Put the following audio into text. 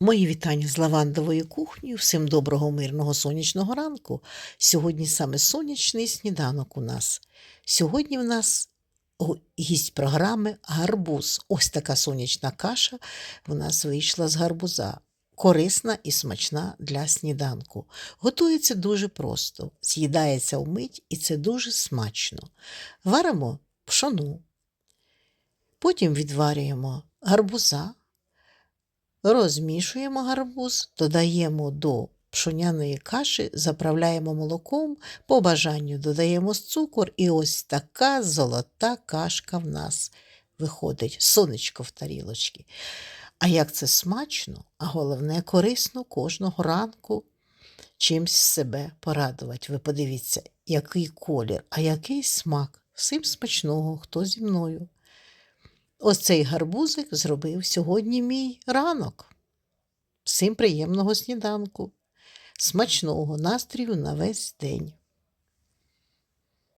Мої вітання з лавандової кухні. Всім доброго мирного сонячного ранку. Сьогодні саме сонячний сніданок у нас. Сьогодні в нас гість програми гарбуз. Ось така сонячна каша в нас вийшла з гарбуза. Корисна і смачна для сніданку. Готується дуже просто, з'їдається вмить і це дуже смачно. Варимо пшону, потім відварюємо гарбуза, Розмішуємо гарбуз, додаємо до пшоняної каші, заправляємо молоком, по бажанню додаємо цукор, і ось така золота кашка в нас виходить, сонечко в тарілочці. А як це смачно, а головне корисно кожного ранку чимсь себе порадувати. Ви подивіться, який колір, а який смак. Всім смачного, хто зі мною. Ось цей гарбузик зробив сьогодні мій ранок. Всім приємного сніданку, смачного настрію на весь день.